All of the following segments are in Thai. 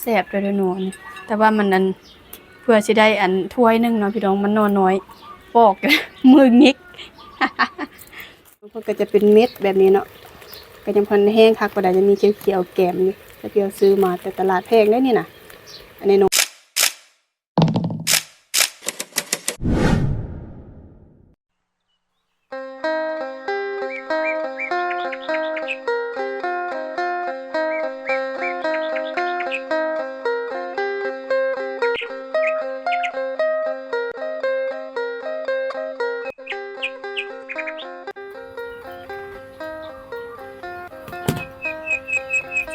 แซ่บด้วยด้อหนูอันแต่ว่ามันอันเพื่อสิได้อันถ้วยนึงเนาะพี่น้องมันนอนน้อยปอกมืองิกมันก็จะเป็นเม็ดแบบนี้เนาะก็ยังพันแห้งคักกว่าใดจะมีเขียวๆแกมนี่ถ้าเพียวซื้อมาแต่ตลาดแพงได้นี่นะอันนี้น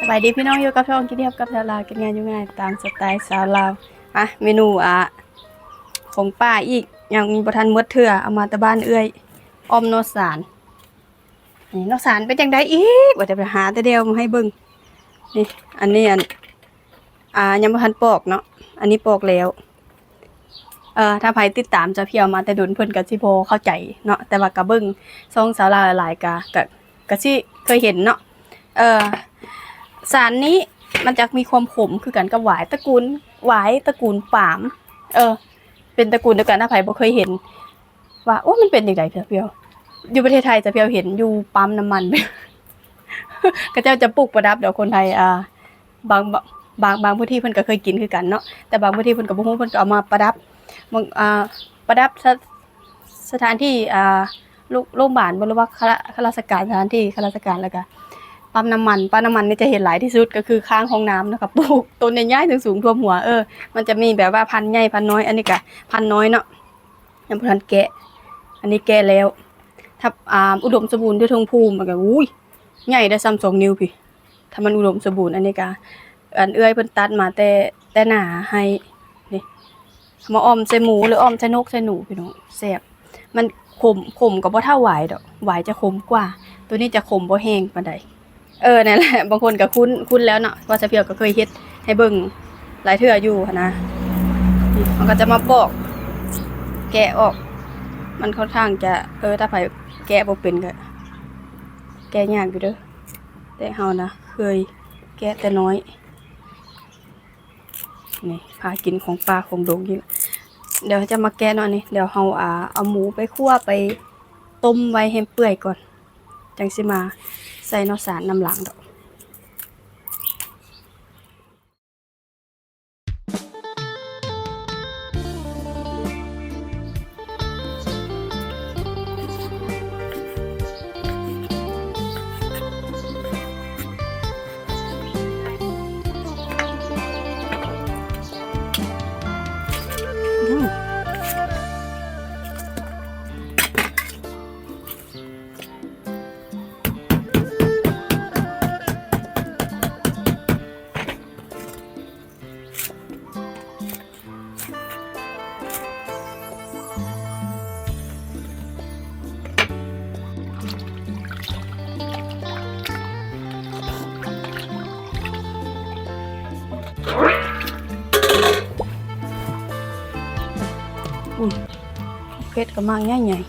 บายดีพี่น้องอยู่กับช่องกินเทียบกับชาวลาวกินงานอยู่ง่ายตามสไตล์สาวลาวอะเมนูอะของป้าอีกยังบ่ทันมดเถื่อเอามาต่บ้านเอื้อยอมโนสารนี่โนสารเป็นจังไดอีกว่าจะไปหาแต่เดียวมาให้เบิ่งนี่อันนี้อันอ่ายังบ่ทันปอกเนาะอันนี้ปอกแล้วเอ่อถ้าใครติดตามจะเพียวมาแต่ดุนเพิ่อนก็สิบ่เข้าใจเนาะแต่ว่าก็เบิ่งช่องสาวลาวหลายก็ก็ก็สิเคยเห็นเนาะเอ่อ สารนี้มันจะมีความขมคือกันกับหวายตระกูลหวายตระกูลปาม เออ เป็นตระกูลเดียวกันถ้าใครบ่เคยเห็น ว่าโอ้มันเป็นอย่างไรเพียวเพียวอยู่ประเทศไทยจะเพียวเห็นอยู่ปั๊มน้ำมันก็เจ้าจะปลูกประดับเดี๋ยวคนไทยอ่าบางบางบางพื้นที่เพิ่นก็เคยกินคือกันเนาะแต่บางพื้นที่เพิ่นก็บ่ฮู้เพิ่นก็เอามาประดับบางอ่าประดับสถานที่อ่าโรงโรงพยาบาลบ่หรือว่าข้าราชการสถานที่ข้าราชการแล้วก็ ปั๊มน้ำมันปั๊มน้ำมันนี่จะเห็นหลายที่สุดก็คือข้างห้องน้ำนะครับปลูกต้นใหญ่ๆสูงๆท่วมหัวเออมันจะมีแบบว่าพันใหญ่พันน้อยอันนี้ก็พันน้อยเนาะยังบ่ทันแกะ อันนี้แกะแล้วถ้าอ่าอุดมสมบูรณ์ด้วยทงภูมิมันก็อุ้ยใหญ่ได้ซ้ำสองนิ้วพี่ถ้ามันอุดมสมบูรณ์อันนี้ก็อันเอื้อยเพิ่นตัดมาแต่แต่หนาให้นี่มาอ้อมใส่หมูหรืออ้อมใส่นกใส่หนูพี่น้องแซ่บมันขมขมก็บ่เท่าหวายดอกหวายจะขมกว่า ตัวนี้จะขมบ่แห้งปานใด เออนั่นแหละบางคนก็คุ้นคุ้นแล้วเนาะว่าสะเพียวก็เคยเฮ็ดให้เบิ่งหลายเทื่ออยู่นะมันก็จะมาปอก แกะออก มันค่อนข้างจะเออถ้าไผแกะบ่เป็นก็แกะยากอยู่เด้อแต่เฮานะเคยแกะแต่น้อยนี่พากินของปลาของดงนี่แหละเดี๋ยวจะมาแกะเนาะนี่เดี๋ยวเฮาอ่าเอาหมูไปคั่วไปต้มไว้ให้เปื่อยก่อน จังสิมา ใส่นอสารน้ำหลังดอก รก็มากใหญ่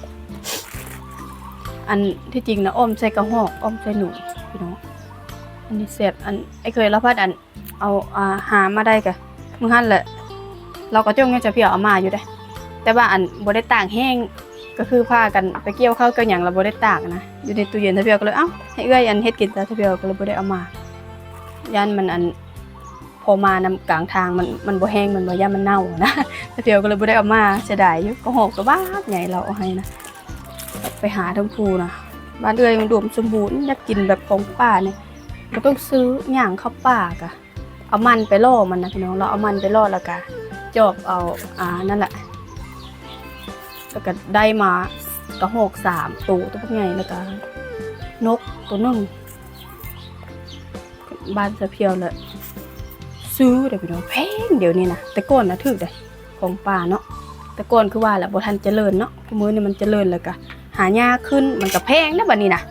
ๆอันที่จริงนะอ้อมใส่กระหอกอ้อมใส่หนูพี่น้องอันนี้เสียบอันไอ้เคยรับพัดอันเอาอ่าหามาได้กะมึงหันแหละเราก็จ้องเงี้ยจะเพียวเอามาอยู่ได้ แต่ว่าอันบ่ได้ต่างแห้งก็คือพากันไปเกี่ยวข้าวเกี่ยวหยังเราบ่ได้ตากนะอยู่ในตู้เย็นทะเพียวก็เลยเอ้าให้เอื้อยอันเฮ็ดกินซะทะเพียวก็เลยบ่ไดเอามายันมันอัน อมานำกลางทางมันมันบ่แห้งมันบ่ย่ามันเน่านะทะเพียวก็เลยบ่ได้เอามาเสียดายอยู่ก็หอกก็บ้าใหญ่เราเอาให้นะไปหาทั้งภูนะบ้านเอื้อยมันรวมสมบูรณ์อยากกินแบบของป่าเนี่ยก็ต้องซื้อย่างเข้าป่ากะเอามันไปล่อมันนะพี่น้องเราเอามันไปล่อแล้วก็จอบเอาอ่านั่นแหละแล้วก็ได้มากระหอกสามตัวตัวพวกใหญ่แล้วก็นกตัวหนึ่งบ้านสะเพียวเลย ซื้อเดี๋ยวพี่น้องแพงเดี๋ยวนี้นะแต่ก่อนนะถึกเลยของป่าเนาะแต่ก่อนคือว่าแหละบ่ทันเจริญเนาะมื้อนี่มันเจริญแล้วก็หายากขึ้นมันก็แพงนะบัดนี้นะ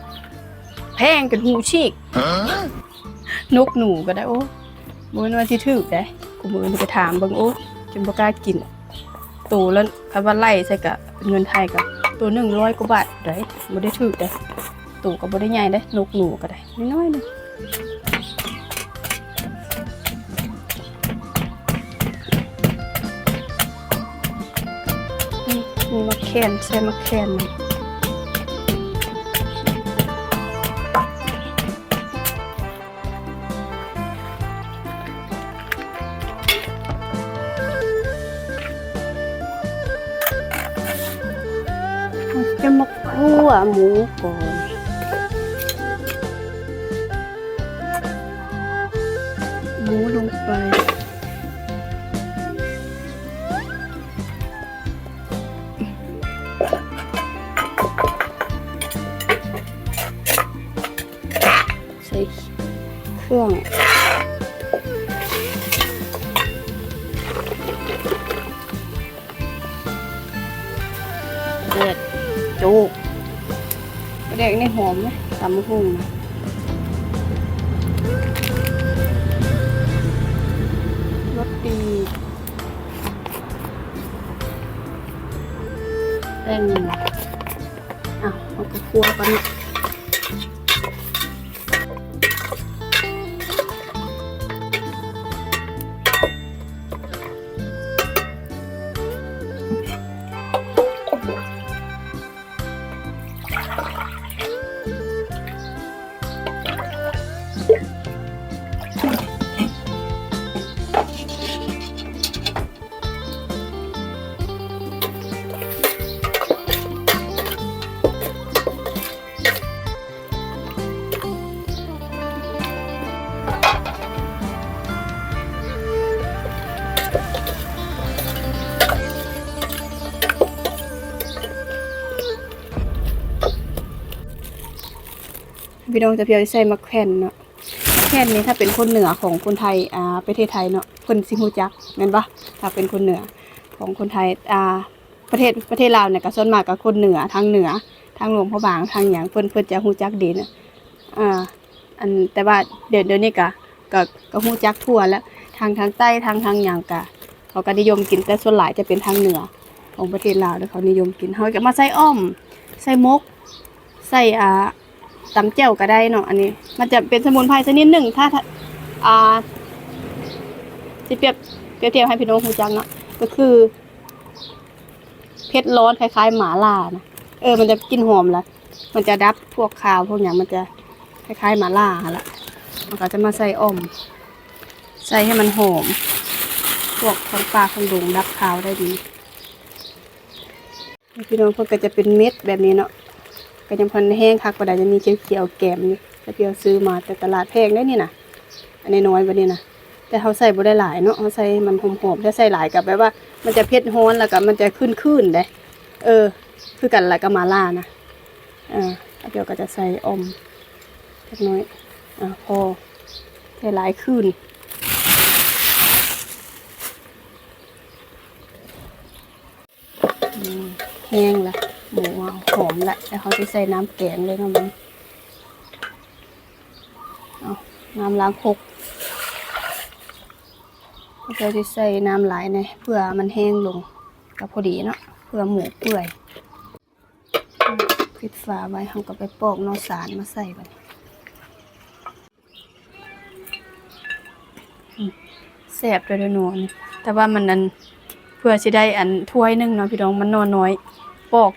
แพงจนหูฉีกนกหนูก็ได้โอ้มือนี้วันที่ถึกได้กูมื้อนี้ไปถามเบิ่งโอ้จนบ่กล้ากินตัวแล้วคำว่าไล่ใส่กะเป็นเงินไทยก็ตัว100กว่าบาทได้บ่ได้ถึกได้ตัวก็บ่ได้ใหญ่ได้นกหนูก็ได้น้อยๆนึง แคนใช่มะแค่จะมาคั่วหมูก่อน เครื่อง เดือดจุกเด็กนี่หอมไหมตำมะฮุ่งนะรสดีแป้งหนึ่งอะเอากระคั่วกันนะ พี่น้องจะเพียวใส่มะแขวนเนาะมะแขวนนี่ถ้าเป็นคนเหนือของคนไทยอ่าประเทศไทยเนาะคนสิฮูจักแม่นปะถ้าเป็นคนเหนือของคนไทยอ่าประเทศประเทศลาวเนี่ยก็ส่วนมากก็คนเหนือทางเหนือทางหลวงพระบางทางหยังเพิ่นเพิ่นจะฮู้จักดีนะอ่าอันแต่ว่าเดี๋ยวเดี๋ยวนี้ก็ก็ก็ฮู้จักทั่วแล้วทางทางใต้ทางทางหยังก็เขาก็นิยมกินแต่ส่วนหลายจะเป็นทางเหนือของประเทศลาวแล้วเขานิยมกินเขาก็มาใส่อ้อมใส่มกใส่อ่า ตำแจ่วก็ได้เนาะอันนี้ มันจะเป็นสมุนไพรชนิดหนึ่งถ้าอ่าสิเปรียบเปรียบเทียบให้พี่น้องรู้จักเนาะก็คือเผ็ดร้อนคล้ายๆ หมาล่านะเออ มันจะกินหอมละมันจะดับพวกคาวพวกอย่างมันจะคล้ายๆหมาล่าละมันก็จะมาใส่อ่อม ใส่ให้มันหอมพวกของปลาของดุงดับคาวได้ดีพี่น้องเพิ่นก็จะเป็นเม็ดแบบนี้เนาะ ก็ยังพันแห้งคักกว่าใดจะมีเขียวๆแกมอยู่แต่เพียวซื้อมาแต่ตลาดแพงได้นี่นะอันนี้น้อยบัดนี้นะแต่เขาใส่บ่ได้หลายเนาะเขาใส่มันหอมๆถ้าใส่หลายกับแบบว่า มันจะเผ็ดฮ้อนแล้วก็มันจะขึ้นๆได้เออ คือกันหลายกับมาล่านะอ่าเดี๋ยวก็จะใส่อมเล็กน้อยอ่าพอใส่หลายขึ้นแห้งละ หมูอะหอมละแล้วเขาจะใส่น้ำแกงเลยนะมันเอาน้ำล้างคกเราจะใส่น้ำหลายในเพื่อมันแห้งลงก็พอดีเนาะเพื่อหมูเปื่อยปิดฝาไว้เขาก็ไปปอกนอสารมาใส่ไปแสบเลยด้อหนูแต่ว่ามันนั้นเพื่อสิได้อันถ้วยนึงเนาะพี่น้องมันนอนน้อย ปอก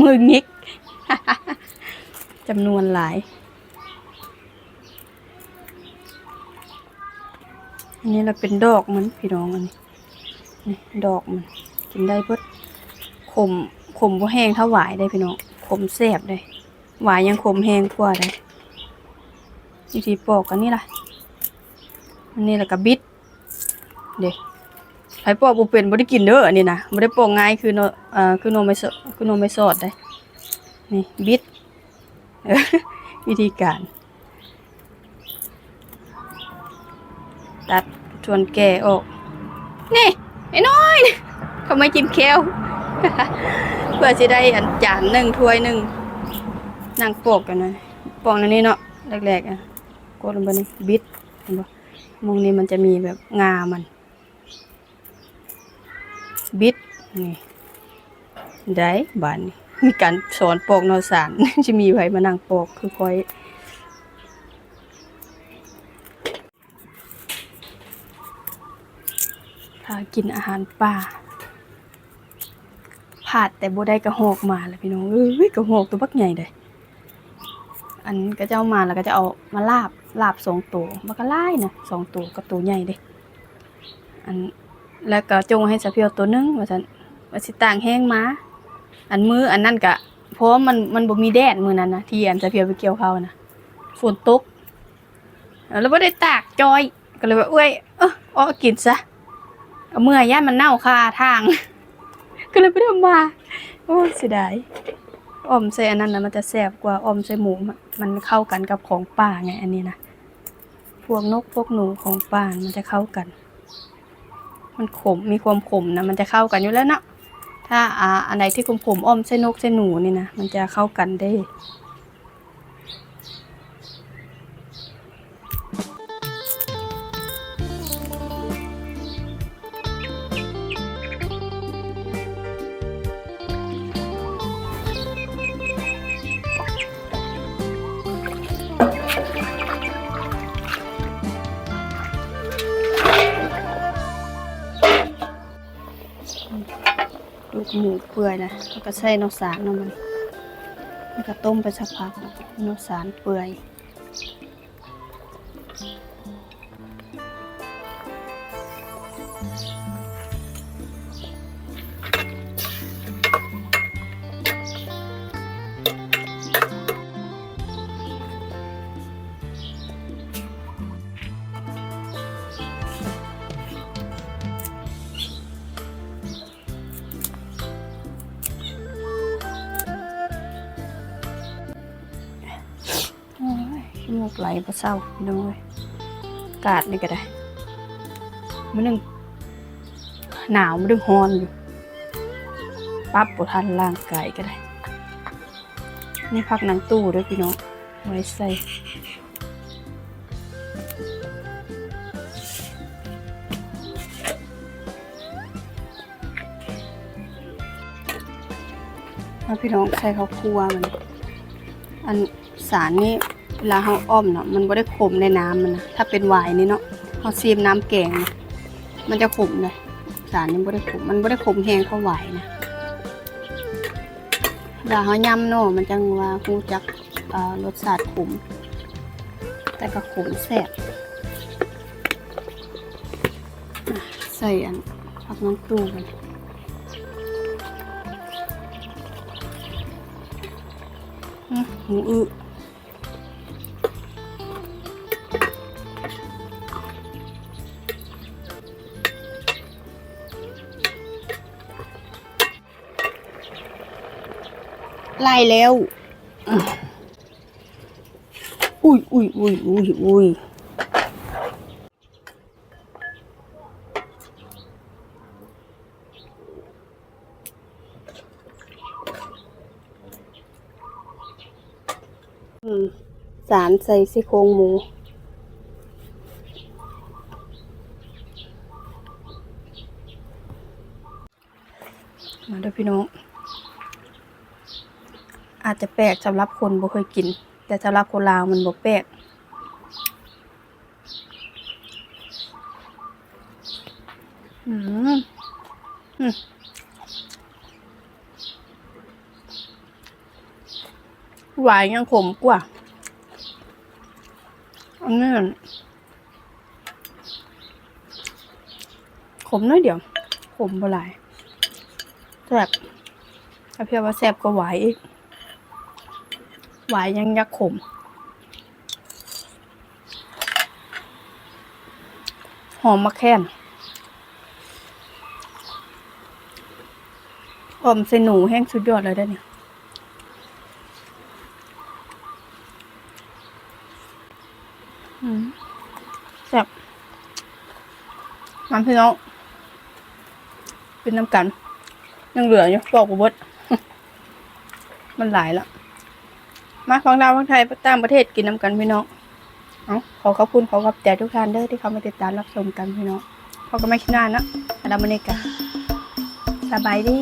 มืองิกจำนวนหลาย อันนี้เราเป็นดอกมันพี่น้องอันนี้นี่ดอกมัน กินได้เพิ่ดขมขมบ่แห้งเท่าหวายได้พี่น้องขมแสบได้หวายยังขมแห้งกว่าได้วิธีปอกกันนี่ล่ะอันนี้แล้วก็บิดเด็ก ไผปอกบ่เป็นบ่ได้กินเด้ออันนี้นะบ่ได้ปอกง่ายคือโนเอ่อคือโนไม่สคือโนไม่สอดได้นี่บิดวิธีการ ตัดชวนแก่ออก นี่ไอ้น้อยเขาไม่กินแควเพื่อสิได้อันจานหนึ่งถ้วยหนึ่งนั่งปอกกันนะปอกอันนี้เนาะแรกๆอะกดลงไปนี่บิดเห็นบ่มองนี้มันจะมีแบบงามัน บิดนี่ได้บานนี้มีการสอนปอกนอสารจะมีไว้มานั่งปอกคือคอยพากินอาหารป่าผาดแต่บ่ได้กระหอกมาแหละพี่น้องเอ้ยกระหอกตัวบักใหญ่เลยอันก็จะเอามาแล้วก็จะเอามาลาบลาบสองตัวมันก็ไล่นะสองตัวกับตัวใหญ่เด้อัน แล้วก็จงให้สะเพียวตัวหนึงว่าซั่นว่าสิต่างแห้งมาอันมืออันนั่นก็เพราะว่ามันมันบ่มีแดดมือนั้นนะที่อันสะเพียวไปเกี่ยวเขานะฝนตกแล้วบ่ได้ตากจอยก็เลยว่าเอ้ยเออเอกินซะเมื่อย่ามันเน่าคาทาง ก็เลยไปทำมาโอ้เสียดายออมใส่อันนั้นนะมันจะแซ่บกว่าอมใส่หมูมันเข้ากันกับของป่าไงอันนี้นะพวกนกพวกหนูของป่ามันจะเข้ากัน มันขมมีความขมนะมันจะเข้ากันอยู่แล้วนะถ้าอ่าอันไหนที่ขมขมอ้อมเส้นนกเส้นหนูนี่นะมันจะเข้ากันได้ ลูกหมูเปื่อยนะแล้วก็ใส่นอสารเนาะมันแล้วก็ต้มไปสักพักนอสารเปื่อย ไหลปะเศร้าพี่น้องเอ้ยอากาดนี่ก็ได้มันนึงหนาวมันนึงฮอนอยู่ปั๊บปวทันร่างกายก็ได้นี่พักนังตู้ด้วยพี่น้องไว้ใส่แล้วพี่น้องใส่ข้าวคั่วมัน อันสารนี่ เวลาเราอ้อมเนาะมันบ่ได้ขมในน้ำมันนะถ้าเป็นวน์นี่เนาะเราซีมน้ำแกงนะมันจะขมเลยสารนี่บ่ได้ขมมันบ่ได้ขมแห้งเท่าไวน์นะเวลาเราย่ำเนาะมันจังว่าฮู้จักรสชาติขมแต่ก็ขมแซ่บใส่อันผักน้ำตู้กันอืมหมูอึ แล้ว อุ้ยอุ้ยอุ้ยอุ้ยอุ้ยอืมสารใส่ซี่โครงหมู มาด้วยพี่น้อง อาจจะแปลกสำหรับคนบ่เคยกิน แต่สำหรับคนลาวมันบ่แปลกอืมอืมหวานยังขมกว่า อันนี้ขมน้อยเดียว ขมบ่หลายแซ่บถ้าเพียงว่าแซ่บก็หวายอีก หวายยังยักขมหอมมะแค่นหอมใส่หนูแห้งสุดยอดเลยได้เนี่ยแซ่บมันพี่น้องเป็นน้ำกัน ยังเหลืออยู่บอกกูเบดมันหลายแล้ว มาฟังดาวฟังไทยต่างประเทศกินน้ำกันพี่น้องเอาขอขอบคุณขอขอบใจทุกท่านเด้อที่เข้ามาติดตามรับชมกันพี่น้องพอก็ไม่คิดนานนะอดามาเนกะสบายดี